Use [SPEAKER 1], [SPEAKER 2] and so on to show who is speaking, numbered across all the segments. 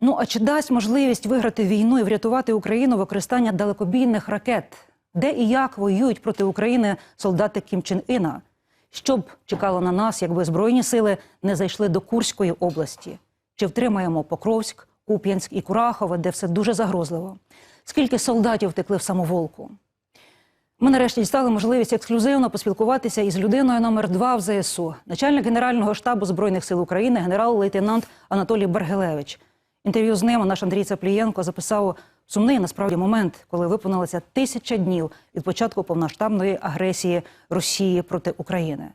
[SPEAKER 1] Ну а чи дасть можливість виграти війну і врятувати Україну використання далекобійних ракет? Де і як воюють проти України солдати Кім Чен Іна? Що б чекало на нас, якби збройні сили не зайшли до Курської області? Чи втримаємо Покровськ, Куп'янськ і Курахове, де все дуже загрозливо? Скільки солдатів втекли в самоволку? Ми нарешті дістали можливість ексклюзивно поспілкуватися із людиною номер два в ЗСУ, начальник Генерального штабу Збройних сил України, генерал-лейтенант Анатолій Бергелевич. Інтерв'ю з ним наш Андрій Цаплієнко записав сумний насправді момент, коли виповнилося тисяча днів від початку повноштабної агресії Росії проти України.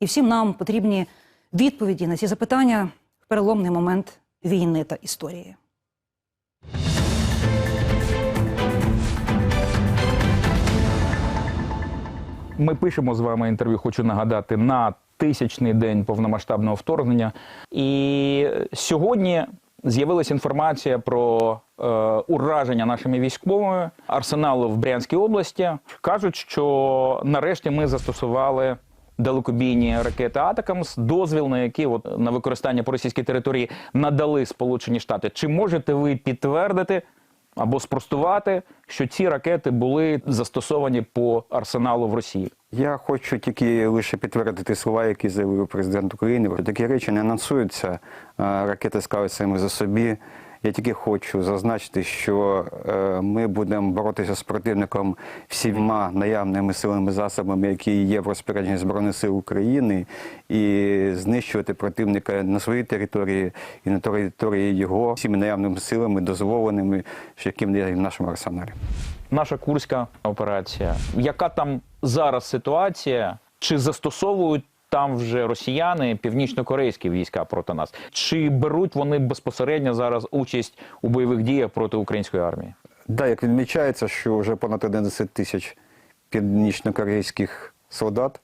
[SPEAKER 1] І всім нам потрібні відповіді на ці запитання в переломний момент війни та історії.
[SPEAKER 2] Ми пишемо з вами інтерв'ю, хочу нагадати, на тисячний день повномасштабного вторгнення. І сьогодні з'явилася інформація про е, ураження нашими військовими арсеналу в Брянській області. Кажуть, що нарешті ми застосували. Далекобійні ракети Атакамс, дозвіл на які от на використання по російській території надали Сполучені Штати. Чи можете ви підтвердити або спростувати, що ці ракети були застосовані по арсеналу в Росії?
[SPEAKER 3] Я хочу тільки лише підтвердити слова, які заявив президент України. Такі речі не анонсуються. Ракети скажуть самі за собі. Я тільки хочу зазначити, що е, ми будемо боротися з противником всіма наявними силами засобами, які є в розпорядженні Збройних сил України, і знищувати противника на своїй території і на території його всіми наявними силами, дозволеними, що яким є в нашому арсеналі.
[SPEAKER 2] Наша курська операція. Яка там зараз ситуація? Чи застосовують там вже росіяни північно-корейські війська проти нас? Чи беруть вони безпосередньо зараз участь у бойових діях проти української армії?
[SPEAKER 3] Да, як відмічається, що вже понад 11 тисяч північно-корейських солдат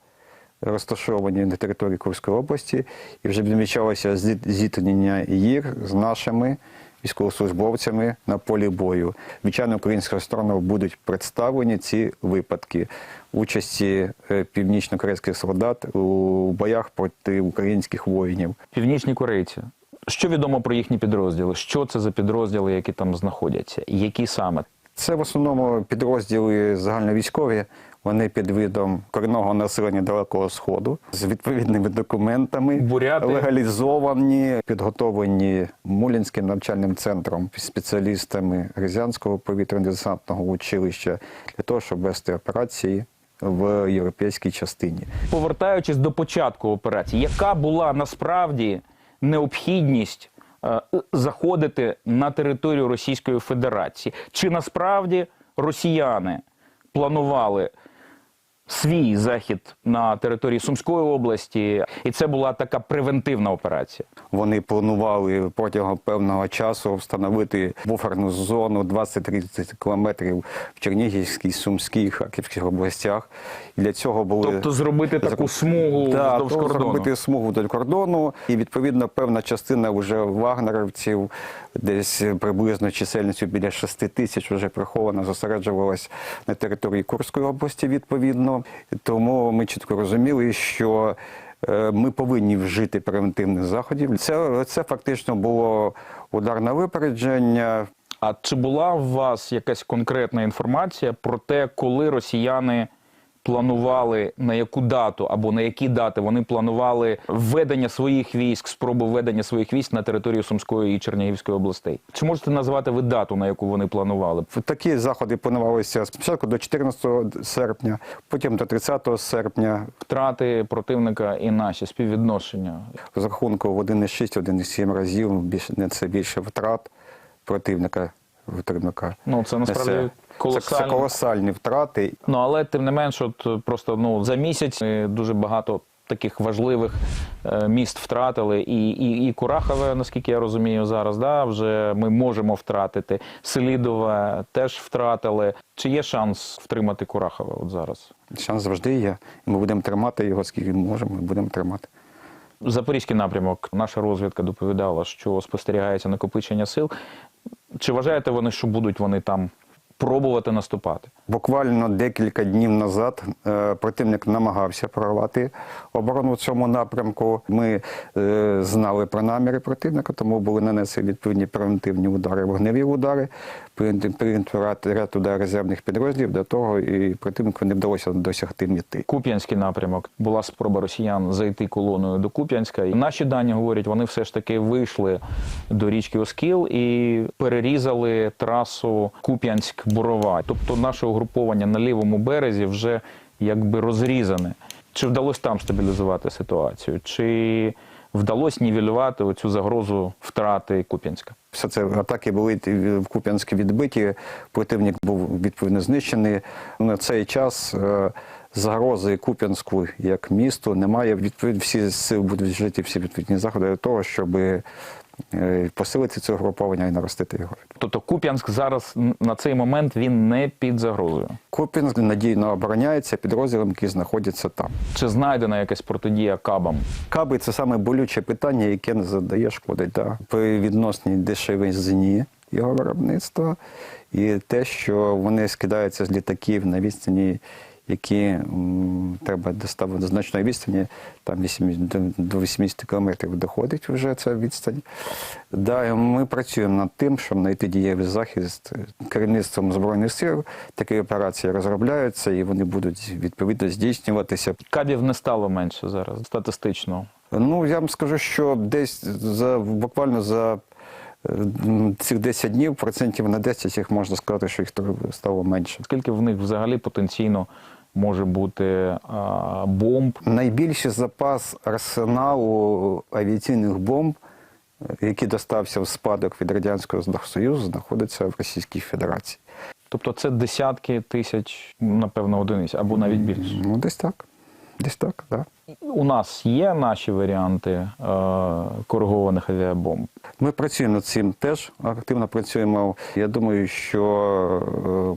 [SPEAKER 3] розташовані на території Курської області, і вже відмічалося зіткнення їх з нашими військовослужбовцями на полі бою. Звичайно, українською стороною будуть представлені ці випадки участі е, північно-корейських солдат у боях проти українських воїнів.
[SPEAKER 2] Північні корейці. Що відомо про їхні підрозділи? Що це за підрозділи, які там знаходяться? Які саме?
[SPEAKER 3] Це в основному підрозділи загальновійськові. Вони під видом корінного населення Далекого Сходу з відповідними документами
[SPEAKER 2] Буряти?
[SPEAKER 3] легалізовані, підготовлені Мулінським навчальним центром спеціалістами Рязанського повітряно-десантного училища для того, щоб вести операції в європейській частині.
[SPEAKER 2] Повертаючись до початку операції, яка була насправді необхідність е, заходити на територію Російської Федерації? Чи насправді росіяни планували свій захід на території Сумської області, і це була така превентивна операція?
[SPEAKER 3] Вони планували протягом певного часу встановити буферну зону 20-30 кілометрів в Чернігівській, Сумській, Харківській областях. І для цього були
[SPEAKER 2] Тобто зробити таку смугу
[SPEAKER 3] Да,
[SPEAKER 2] вздовж кордону?
[SPEAKER 3] зробити смугу вдоль кордону. І відповідно певна частина вже вагнерівців, десь приблизно чисельністю біля 6 тисяч, вже приховано зосереджувалась на території Курської області. Відповідно, тому ми чітко розуміли, що е, ми повинні вжити превентивних заходів. Це, це фактично було ударне випередження.
[SPEAKER 2] А чи була у вас якась конкретна інформація про те, коли росіяни планували на яку дату або на які дати вони планували введення своїх військ, спробу введення своїх військ на територію Сумської і Чернігівської областей? Чи можете назвати ви дату, на яку вони планували?
[SPEAKER 3] Такі заходи планувалися спочатку до 14 серпня, потім до 30 серпня.
[SPEAKER 2] Втрати противника і наші співвідношення?
[SPEAKER 3] З рахунку в 1,6-1,7 разів більше не це більше втрат противника. Виробника.
[SPEAKER 2] Ну це насправді
[SPEAKER 3] Це, це колосальні втрати.
[SPEAKER 2] Ну але тим не менш, от просто ну за місяць дуже багато таких важливих е, міст втратили, і, і, і Курахове, наскільки я розумію, зараз да вже ми можемо втратити. Селідове теж втратили. Чи є шанс втримати Курахове от зараз?
[SPEAKER 3] Шанс завжди є. Ми будемо тримати його, скільки можемо, ми будемо тримати.
[SPEAKER 2] Запорізький напрямок. Наша розвідка доповідала, що спостерігається накопичення сил. Чи вважаєте вони, що будуть вони там спробувати наступати.
[SPEAKER 3] Буквально декілька днів назад е, противник намагався прорвати оборону в цьому напрямку. Ми е, знали про наміри противника, тому були нанесені відповідні превентивні удари, вогневі удари, прийнято ряд, ряд ударів резервних підрозділів до того, і противнику не вдалося досягти мети.
[SPEAKER 2] Куп'янський напрямок була спроба росіян зайти колоною до Куп'янська. І наші дані говорять, вони все ж таки вийшли до річки Оскіл і перерізали трасу Куп'янськ-Бурова. Тобто наше угруповання на лівому березі вже якби розрізане. Чи вдалося там стабілізувати ситуацію? Чи вдалося нівелювати оцю загрозу втрати Куп'янська?
[SPEAKER 3] Все це атаки були в Куп'янськ відбиті. Противник був відповідно знищений. На цей час е, загрози Куп'янську як місту немає. Відповідь всі сили будуть вжиті всі відповідні заходи для того, щоб посилити це угруповання і наростити його.
[SPEAKER 2] Тобто Куп'янськ зараз на цей момент він не під загрозою.
[SPEAKER 3] Куп'янськ надійно обороняється підрозділом, які знаходяться там.
[SPEAKER 2] Чи знайдена якась протидія кабам?
[SPEAKER 3] Каби це саме болюче питання, яке не задає шкоди да. при відносній дешевизні його виробництва, і те, що вони скидаються з літаків на відстані, які треба доставити до значної відстані, там 80, до- до 80 кілометрів доходить вже ця відстань. Да, ми працюємо над тим, щоб знайти дієвий захист керівництвом збройних сил. Такі операції розробляються і вони будуть відповідно здійснюватися
[SPEAKER 2] Кабів не стало менше зараз статистично.
[SPEAKER 3] Ну, я вам скажу, що десь за буквально за е, цих 10 днів процентів на 10 їх можна сказати, що їх стало менше.
[SPEAKER 2] Скільки в них взагалі потенційно може бути а, бомб?
[SPEAKER 3] Найбільший запас арсеналу авіаційних бомб, який достався в спадок від Радянського Союзу, знаходиться в Російській Федерації.
[SPEAKER 2] Тобто це десятки тисяч, напевно, одиниць або навіть більше.
[SPEAKER 3] Ну, десь так. Десь так, так. Да.
[SPEAKER 2] У нас є наші варіанти е, коригованих авіабомб.
[SPEAKER 3] Ми працюємо над цим теж активно працюємо. Я думаю, що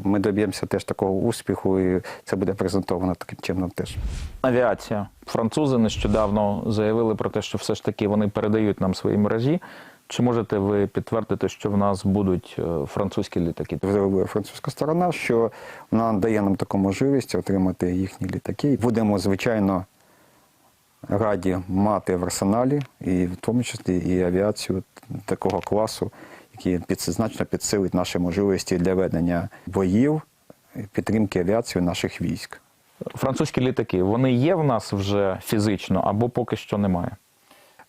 [SPEAKER 3] е, ми доб'ємося теж такого успіху, і це буде презентовано таким чином теж.
[SPEAKER 2] Авіація. Французи нещодавно заявили про те, що все ж таки вони передають нам свої мережі. Чи можете ви підтвердити, що в нас будуть е, французькі літаки?
[SPEAKER 3] Заявила французька сторона, що вона дає нам таку можливість отримати їхні літаки. Будемо, звичайно, раді мати в арсеналі, і в тому числі і авіацію такого класу, який значно підсилить наші можливості для ведення боїв, підтримки авіації наших військ.
[SPEAKER 2] Французькі літаки вони є в нас вже фізично або поки що немає.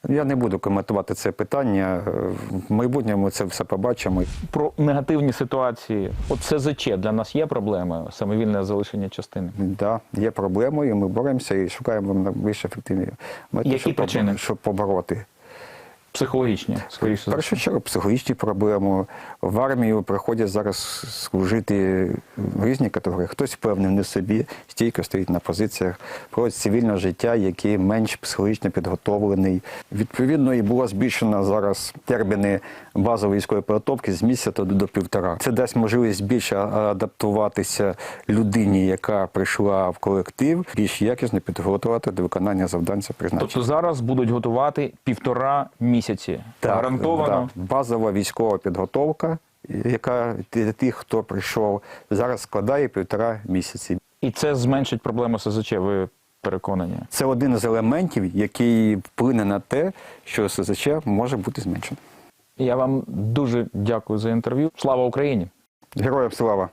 [SPEAKER 3] Я не буду коментувати це питання. В майбутньому це все побачимо.
[SPEAKER 2] Про негативні ситуації. От СЗЧ для нас є проблемою, самовільне залишення частини.
[SPEAKER 3] Да, є проблемою, ми боремося і шукаємо більш ефективні методи,
[SPEAKER 2] Які
[SPEAKER 3] щоб,
[SPEAKER 2] причини?
[SPEAKER 3] щоб побороти.
[SPEAKER 2] Психологічні, скоріше
[SPEAKER 3] В першу чергу психологічні проблеми. В армію приходять зараз служити різні категорії. Хтось впевнений в собі, стійко стоїть на позиціях, проводить цивільне життя, який менш психологічно підготовлений. Відповідно, і було збільшено зараз терміни базової військової підготовки з місяця до, до півтора. Це дасть можливість більше адаптуватися людині, яка прийшла в колектив, більш якісно підготувати до виконання завдань за призначення.
[SPEAKER 2] Тобто зараз будуть готувати півтора місяці. Гарантовано.
[SPEAKER 3] да. базова військова підготовка, яка для тих, хто прийшов, зараз складає півтора місяці.
[SPEAKER 2] І це зменшить проблему СЗЧ, ви переконані.
[SPEAKER 3] Це один з елементів, який вплине на те, що СЗЧ може бути зменшено.
[SPEAKER 2] Я вам дуже дякую за інтерв'ю. Слава Україні!
[SPEAKER 3] Героям слава!